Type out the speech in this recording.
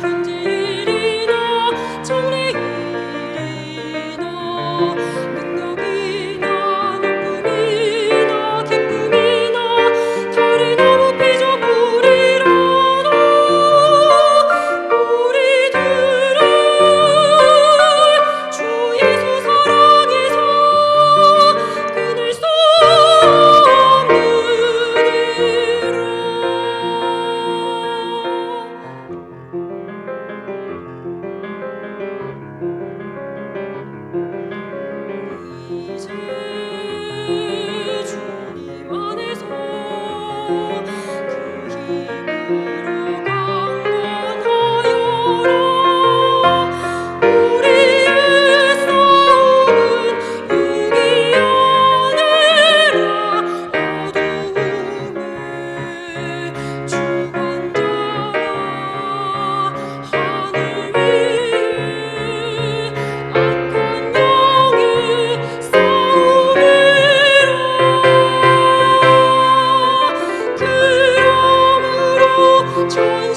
현지리나 천리유리나 dream.